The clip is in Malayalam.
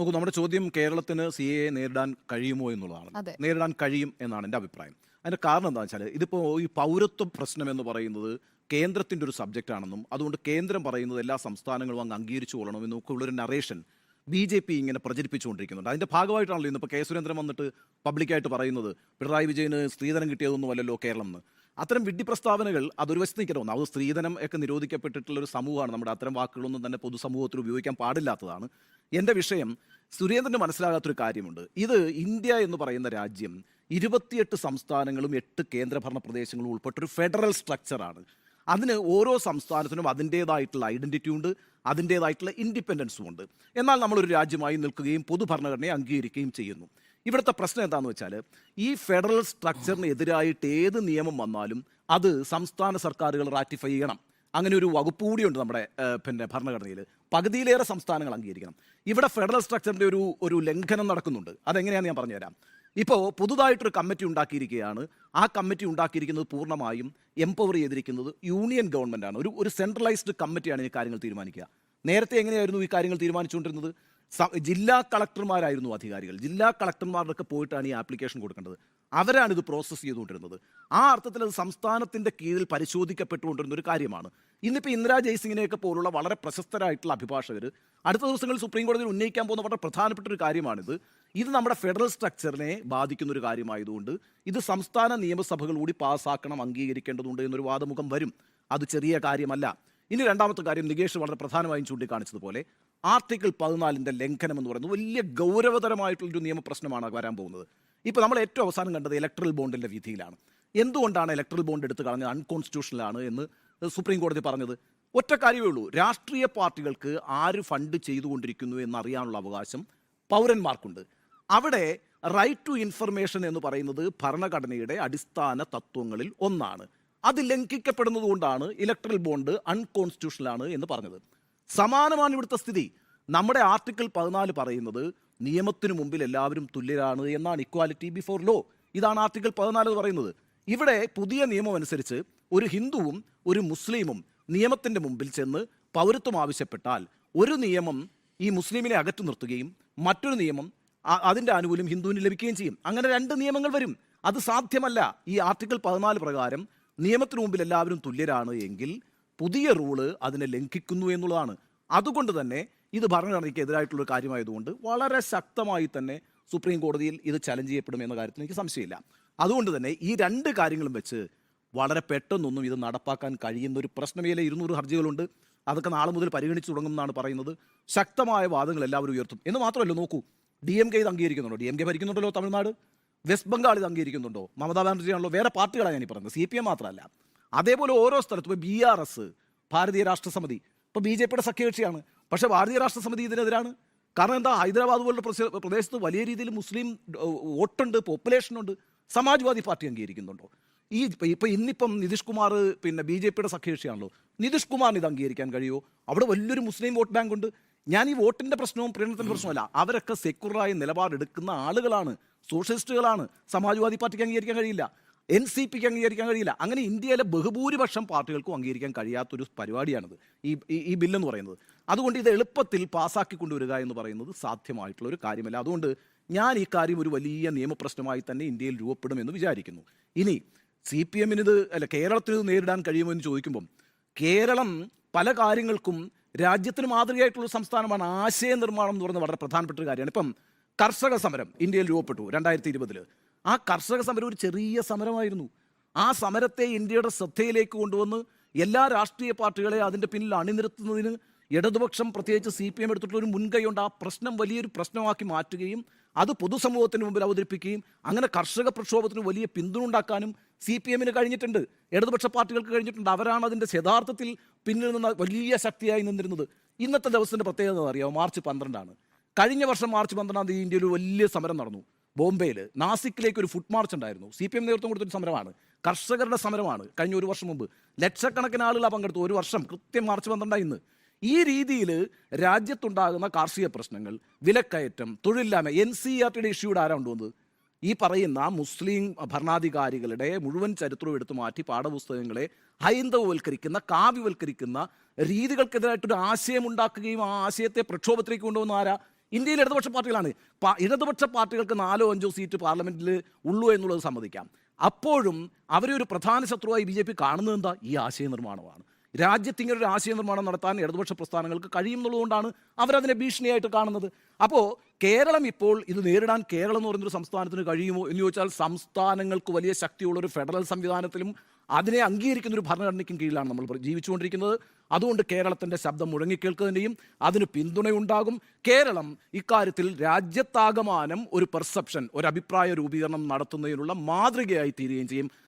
നോക്കൂ നമ്മുടെ ചോദ്യം കേരളത്തിന് സി എ നേരിടാൻ കഴിയുമോ എന്നുള്ളതാണ്. നേരിടാൻ കഴിയും എന്നാണ് എന്റെ അഭിപ്രായം. അതിന്റെ കാരണം എന്താണെന്ന് വെച്ചാൽ ഇതിപ്പോൾ ഈ പൗരത്വ പ്രശ്നം എന്ന് പറയുന്നത് കേന്ദ്രത്തിന്റെ ഒരു സബ്ജക്റ്റ് ആണെന്നും അതുകൊണ്ട് കേന്ദ്രം പറയുന്നത് എല്ലാ സംസ്ഥാനങ്ങളും അങ്ങ് അംഗീകരിച്ചു കൊള്ളണമെന്നും ഒക്കെ ഉള്ളൊരു നറേഷൻ ബി ജെ പി ഇങ്ങനെ പ്രചരിപ്പിച്ചുകൊണ്ടിരിക്കുന്നുണ്ട്. അതിന്റെ ഭാഗമായിട്ടാണല്ലോ ഇന്നിപ്പോൾ കെ സുരേന്ദ്രൻ വന്നിട്ട് പബ്ലിക്കായിട്ട് പറയുന്നത് പിണറായി വിജയന് സ്ത്രീധനം കിട്ടിയതൊന്നുമല്ലല്ലോ കേരളം എന്ന് അത്തരം വിഡ്ഢി പ്രസ്താവനകൾ അതൊരു വശത്ത് നിൽക്കണമെന്ന് അത് സ്ത്രീധനം ഒക്കെ നിരോധിക്കപ്പെട്ടിട്ടുള്ള ഒരു സമൂഹമാണ്. നമ്മുടെ അത്തരം വാക്കുകളൊന്നും തന്നെ പൊതുസമൂഹത്തിൽ ഉപയോഗിക്കാൻ പാടില്ലാത്തതാണ്. എന്റെ വിഷയം സുരേന്ദ്രന് മനസ്സിലാകാത്തൊരു കാര്യമുണ്ട്. ഇത് ഇന്ത്യ എന്ന് പറയുന്ന രാജ്യം ഇരുപത്തിയെട്ട് സംസ്ഥാനങ്ങളും എട്ട് കേന്ദ്രഭരണ പ്രദേശങ്ങളും ഉൾപ്പെട്ടൊരു ഫെഡറൽ സ്ട്രക്ചറാണ്. അതിന് ഓരോ സംസ്ഥാനത്തിനും അതിന്റേതായിട്ടുള്ള ഐഡന്റിറ്റി ഉണ്ട് അതിന്റേതായിട്ടുള്ള ഇൻഡിപെൻഡൻസും ഉണ്ട്. എന്നാൽ നമ്മളൊരു രാജ്യമായി നിൽക്കുകയും പൊതുഭരണഘടനയെ അംഗീകരിക്കുകയും ചെയ്യുന്നു. ഇവിടുത്തെ പ്രശ്നം എന്താണെന്ന് വെച്ചാൽ ഈ ഫെഡറൽ സ്ട്രക്ചറിന് എതിരായിട്ട് ഏത് നിയമം വന്നാലും അത് സംസ്ഥാന സർക്കാരുകൾ റാറ്റിഫൈ ചെയ്യണം. അങ്ങനെ ഒരു വകുപ്പ് കൂടിയുണ്ട് നമ്മുടെ പിന്നെ ഭരണഘടനയിൽ പകുതിയിലേറെ സംസ്ഥാനങ്ങൾ അംഗീകരിക്കണം. ഇവിടെ ഫെഡറൽ സ്ട്രക്ചറിന്റെ ഒരു ഒരു ലംഘനം നടക്കുന്നുണ്ട്. അതെങ്ങനെയാണെന്ന് ഞാൻ പറഞ്ഞുതരാം. ഇപ്പോൾ പുതുതായിട്ടൊരു കമ്മിറ്റി ഉണ്ടാക്കിയിരിക്കുകയാണ്. ആ കമ്മിറ്റി ഉണ്ടാക്കിയിരിക്കുന്നത് പൂർണമായും എംപവർ ചെയ്തിരിക്കുന്നത് യൂണിയൻ ഗവൺമെന്റ് ആണ്. ഒരു ഒരു സെൻട്രലൈസ്ഡ് കമ്മിറ്റിയാണ് ഈ കാര്യങ്ങൾ തീരുമാനിക്കുക. നേരത്തെ എങ്ങനെയായിരുന്നു ഈ കാര്യങ്ങൾ തീരുമാനിച്ചുകൊണ്ടിരുന്നത്? ജില്ലാ കളക്ടർമാരായിരുന്നു അധികാരികൾ. ജില്ലാ കളക്ടർമാരുടെയൊക്കെ പോയിട്ടാണ് ഈ ആപ്ലിക്കേഷൻ കൊടുക്കേണ്ടത്. അവരാണ് ഇത് പ്രോസസ്സ് ചെയ്തുകൊണ്ടിരുന്നത്. ആ അർത്ഥത്തിൽ അത് സംസ്ഥാനത്തിന്റെ കീഴിൽ പരിശോധിക്കപ്പെട്ടുകൊണ്ടിരുന്ന ഒരു കാര്യമാണ്. ഇന്നിപ്പോൾ ഇന്ദിരാ ജയ്സിങ്ങിനെയൊക്കെ പോലുള്ള വളരെ പ്രശസ്തരായിട്ടുള്ള അഭിഭാഷകർ അടുത്ത ദിവസങ്ങളിൽ സുപ്രീം കോടതിയിൽ ഉന്നയിക്കാൻ പോകുന്ന വളരെ പ്രധാനപ്പെട്ട ഒരു കാര്യമാണിത്. ഇത് നമ്മുടെ ഫെഡറൽ സ്ട്രക്ചറിനെ ബാധിക്കുന്ന ഒരു കാര്യമായതുകൊണ്ട് ഇത് സംസ്ഥാന നിയമസഭകൾ കൂടി പാസ്സാക്കണം അംഗീകരിക്കേണ്ടതുണ്ട് എന്നൊരു വാദമുഖം വരും. അത് ചെറിയ കാര്യമല്ല. ഇനി രണ്ടാമത്തെ കാര്യം നികേഷ് വളരെ പ്രധാനമായും ചൂണ്ടിക്കാണിച്ചതുപോലെ ആർട്ടിക്കിൾ പതിനാലിന്റെ ലംഘനം എന്ന് പറയുന്നത് വലിയ ഗൗരവതരമായിട്ടുള്ളൊരു നിയമപ്രശ്നമാണ് വരാൻ പോകുന്നത്. ഇപ്പോൾ നമ്മൾ ഏറ്റവും അവസാനം കണ്ടത് ഇലക്ട്രൽ ബോണ്ടിന്റെ വിധിയിലാണ്. എന്തുകൊണ്ടാണ് ഇലക്ട്രൽ ബോണ്ട് എടുത്ത് കളഞ്ഞത്? അൺകോൺസ്റ്റിറ്റ്യൂഷണലാണ് എന്ന് സുപ്രീം കോടതി പറഞ്ഞത്. ഒറ്റ കാര്യമേ ഉള്ളൂ. രാഷ്ട്രീയ പാർട്ടികൾക്ക് ആര് ഫണ്ട് ചെയ്തുകൊണ്ടിരിക്കുന്നു എന്നറിയാനുള്ള അവകാശം പൗരന്മാർക്കുണ്ട്. അവിടെ റൈറ്റ് ടു ഇൻഫർമേഷൻ എന്ന് പറയുന്നത് ഭരണഘടനയുടെ അടിസ്ഥാന തത്വങ്ങളിൽ ഒന്നാണ്. അത് ലംഘിക്കപ്പെടുന്നതുകൊണ്ടാണ് ഇലക്ട്രൽ ബോണ്ട് അൺകോൺസ്റ്റിറ്റ്യൂഷണലാണ് എന്ന് പറഞ്ഞത്. സമാനമാണ് ഇവിടുത്തെ സ്ഥിതി. നമ്മുടെ ആർട്ടിക്കിൾ പതിനാല് പറയുന്നത് നിയമത്തിനു മുമ്പിൽ എല്ലാവരും തുല്യരാണ് എന്നാണ് ഇക്വാലിറ്റി ബിഫോർ ലോ. ഇതാണ് ആർട്ടിക്കിൾ പതിനാല് പറയുന്നത്. ഇവിടെ പുതിയ നിയമം അനുസരിച്ച് ഒരു ഹിന്ദുവും ഒരു മുസ്ലിമും നിയമത്തിന്റെ മുമ്പിൽ ചെന്ന് പൗരത്വം ആവശ്യപ്പെട്ടാൽ ഒരു നിയമം ഈ മുസ്ലിമിനെ അകറ്റി നിർത്തുകയും മറ്റൊരു നിയമം അതിന്റെ ആനുകൂല്യം ഹിന്ദുവിന് ലഭിക്കുകയും ചെയ്യും. അങ്ങനെ രണ്ട് നിയമങ്ങൾ വരും. അത് സാധ്യമല്ല. ഈ ആർട്ടിക്കിൾ പതിനാല് പ്രകാരം നിയമത്തിനു മുമ്പിൽ എല്ലാവരും തുല്യരാണ് എങ്കിൽ പുതിയ റൂൾ അതിനെ ലംഘിക്കുന്നു എന്നുള്ളതാണ്. അതുകൊണ്ട് തന്നെ ഇത് ഭരണഘടനയ്ക്ക് എതിരായിട്ടുള്ള കാര്യമായതുകൊണ്ട് വളരെ ശക്തമായി തന്നെ സുപ്രീം കോടതിയിൽ ഇത് ചലഞ്ച് ചെയ്യപ്പെടുമെന്ന കാര്യത്തിൽ എനിക്ക് സംശയമില്ല. അതുകൊണ്ട് തന്നെ ഈ രണ്ട് കാര്യങ്ങളും വെച്ച് വളരെ പെട്ടെന്നൊന്നും ഇത് നടപ്പാക്കാൻ കഴിയുന്ന ഒരു പ്രശ്നമേലെ ഇരുന്നൂറ് ഹർജികളുണ്ട്. അതൊക്കെ നാളെ മുതൽ പരിഗണിച്ചു തുടങ്ങുമെന്നാണ് പറയുന്നത്. ശക്തമായ വാദങ്ങൾ എല്ലാവരും ഉയർത്തും. എന്ന് മാത്രമല്ല നോക്കൂ ഡി എം കെ ഇത് അംഗീകരിക്കുന്നുണ്ടോ? ഡി എം കെ ഭരിക്കുന്നുണ്ടല്ലോ തമിഴ്നാട്. വെസ്റ്റ് ബംഗാൾ ഇത് അംഗീകരിക്കുന്നുണ്ടോ? മമതാ ബാനർജി ആണല്ലോ വേറെ പാർട്ടികളാണ് ഞാൻ പറയുന്നത്. സി പി എം മാത്രമല്ല. അതേപോലെ ഓരോ സ്ഥലത്തും ഇപ്പോൾ ബി ആർ എസ് ഭാരതീയ രാഷ്ട്രസമിതി. ഇപ്പോൾ ബി ജെ പിയുടെ സഖ്യകക്ഷിയാണ്. പക്ഷേ ഭാരതീയ രാഷ്ട്രസമിതി ഇതിനെതിരാണ്. കാരണം എന്താ? ഹൈദരാബാദ് പോലുള്ള പ്രദേശ- പ്രദേശത്ത് വലിയ രീതിയിൽ മുസ്ലിം വോട്ടുണ്ട് പോപ്പുലേഷനുണ്ട് സമാജ്വാദി പാർട്ടി അംഗീകരിക്കുന്നുണ്ടോ? ഈ ഇപ്പം ഇന്നിപ്പം നിതീഷ് കുമാർ പിന്നെ ബി ജെ പിയുടെ സഖ്യകക്ഷിയാണല്ലോ. നിതീഷ് കുമാറിന് ഇത് അംഗീകരിക്കാൻ കഴിയുമോ? അവിടെ വലിയൊരു മുസ്ലിം വോട്ട് ബാങ്ക് ഉണ്ട്. ഞാൻ ഈ വോട്ടിന്റെ പ്രശ്നവും പ്രീണത്തിന്റെ പ്രശ്നമല്ല അവരൊക്കെ സെക്യുലറായ നിലപാടെടുക്കുന്ന ആളുകളാണ്. സോഷ്യലിസ്റ്റുകളാണ്. സമാജ്വാദി പാർട്ടിക്ക് അംഗീകരിക്കാൻ കഴിയില്ല. എൻ സി പിക്ക് അംഗീകരിക്കാൻ കഴിയില്ല. അങ്ങനെ ഇന്ത്യയിലെ ബഹുഭൂരിപക്ഷം പാർട്ടികൾക്കും അംഗീകരിക്കാൻ കഴിയാത്തൊരു പരിപാടിയാണിത്. ഈ ഈ- ബില്ലെന്ന് പറയുന്നത്. അതുകൊണ്ട് ഇത് എളുപ്പത്തിൽ പാസ്സാക്കി കൊണ്ടുവരിക എന്ന് പറയുന്നത് സാധ്യമായിട്ടുള്ള ഒരു കാര്യമല്ല. അതുകൊണ്ട് ഞാൻ ഈ കാര്യം ഒരു വലിയ നിയമപ്രശ്നമായി തന്നെ ഇന്ത്യയിൽ രൂപപ്പെടുമെന്ന് വിചാരിക്കുന്നു. ഇനി സി പി എമ്മിന് ഇത് അല്ല കേരളത്തിന് ഇത് നേരിടാൻ കഴിയുമോ എന്ന് ചോദിക്കുമ്പം കേരളം പല കാര്യങ്ങൾക്കും രാജ്യത്തിന് മാതൃകയായിട്ടുള്ള സംസ്ഥാനമാണ് ആശയ നിർമ്മാണം എന്ന് പറയുന്നത് വളരെ പ്രധാനപ്പെട്ട ഒരു കാര്യമാണ്. ഇപ്പം കർഷക സമരം ഇന്ത്യയിൽ രൂപപ്പെട്ടു രണ്ടായിരത്തി ഇരുപതിൽ. ആ കർഷക സമരം ഒരു ചെറിയ സമരമായിരുന്നു. ആ സമരത്തെ ഇന്ത്യയുടെ ശ്രദ്ധയിലേക്ക് കൊണ്ടുവന്ന് എല്ലാ രാഷ്ട്രീയ പാർട്ടികളെ അതിന്റെ പിന്നിൽ അണിനിരത്തുന്നതിന് ഇടതുപക്ഷം പ്രത്യേകിച്ച് സി പി എം എടുത്തിട്ടുള്ള ഒരു മുൻകൈയുണ്ട് ആ പ്രശ്നം വലിയൊരു പ്രശ്നമാക്കി മാറ്റുകയും അത് പൊതുസമൂഹത്തിന് മുമ്പിൽ അവതരിപ്പിക്കുകയും അങ്ങനെ കർഷക പ്രക്ഷോഭത്തിന് വലിയ പിന്തുണ ഉണ്ടാക്കാനും സി പി എമ്മിന് കഴിഞ്ഞിട്ടുണ്ട്. ഇടതുപക്ഷ പാർട്ടികൾക്ക് കഴിഞ്ഞിട്ടുണ്ട്. അവരാണ് അതിന്റെ യഥാർത്ഥത്തിൽ പിന്നിൽ നിന്ന് വലിയ ശക്തിയായി നിന്നിരുന്നത്. ഇന്നത്തെ ദിവസത്തിന്റെ പ്രത്യേകത അറിയാമോ മാർച്ച് പന്ത്രണ്ടാണ്. കഴിഞ്ഞ വർഷം മാർച്ച് പന്ത്രണ്ടാം തീയതി ഇന്ത്യയിൽ വലിയ സമരം നടന്നു. ബോംബെയിൽ നാസിക്കിലേക്ക് ഒരു ഫുട് മാർച്ച് ഉണ്ടായിരുന്നു. സി പി എം നേതൃത്വം കൊടുത്തൊരു സമരമാണ്. കർഷകരുടെ സമരമാണ്. കഴിഞ്ഞ ഒരു വർഷം മുമ്പ്. ലക്ഷക്കണക്കിന് ആളുകൾ പങ്കെടുത്തു. ഒരു വർഷം കൃത്യം മാർച്ച് പന്ത്രണ്ടായി ഇന്ന്. ഈ രീതിയിൽ രാജ്യത്തുണ്ടാകുന്ന കാർഷിക പ്രശ്നങ്ങൾ വിലക്കയറ്റം തൊഴിലില്ലായ്മ എൻ സി ആർ ടിയുടെ ഇഷ്യൂടെ ആരാ കൊണ്ടുവന്നത്? ഈ പറയുന്ന മുസ്ലിം ഭരണാധികാരികളുടെ മുഴുവൻ ചരിത്രവും എടുത്തു മാറ്റി പാഠപുസ്തകങ്ങളെ ഹൈന്ദവവൽക്കരിക്കുന്ന കാവ്യവൽക്കരിക്കുന്ന രീതികൾക്കെതിരായിട്ടൊരു ആശയം ഉണ്ടാക്കുകയും ആ ആശയത്തെ പ്രക്ഷോഭത്തിലേക്ക് കൊണ്ടുവന്ന ആരാ? ഇന്ത്യയിൽ ഇടതുപക്ഷ പാർട്ടികളാണ്. ഇടതുപക്ഷ പാർട്ടികൾക്ക് നാലോ അഞ്ചോ സീറ്റ് പാർലമെന്റിൽ ഉള്ളൂ എന്നുള്ളത് സമ്മതിക്കാം. അപ്പോഴും അവരെ ഒരു പ്രധാന ശത്രുവായി ബി ജെ പി കാണുന്നത് എന്താ? ഈ ആശയ നിർമ്മാണമാണ് രാജ്യത്ത് ഇങ്ങനെ ഒരു ആശയ നിർമ്മാണം നടത്താൻ ഇടതുപക്ഷ പ്രസ്ഥാനങ്ങൾക്ക് കഴിയുന്നുള്ളതുകൊണ്ടാണ് അവരതിനെ ഭീഷണിയായിട്ട് കാണുന്നത്. അപ്പോൾ കേരളം ഇപ്പോൾ ഇത് നേരിടാൻ കേരളം എന്ന് പറയുന്നൊരു സംസ്ഥാനത്തിന് കഴിയുമോ എന്ന് ചോദിച്ചാൽ സംസ്ഥാനങ്ങൾക്ക് വലിയ ശക്തിയുള്ള ഒരു ഫെഡറൽ സംവിധാനത്തിലും അതിനെ അംഗീകരിക്കുന്ന ഒരു ഭരണഘടനയ്ക്കും കീഴിലാണ് നമ്മൾ ജീവിച്ചുകൊണ്ടിരിക്കുന്നത്. അതുകൊണ്ട് കേരളത്തിന്റെ ശബ്ദം മുഴങ്ങിക്കേൾക്കുന്നതിന്റെയും അതിന് പിന്തുണയുണ്ടാകും. കേരളം ഇക്കാര്യത്തിൽ രാജ്യത്താകമാനം ഒരു പെർസെപ്ഷൻ ഒരു അഭിപ്രായ രൂപീകരണം നടത്തുന്നതിനുള്ള മാതൃകയായി തീരുകയും ചെയ്യും.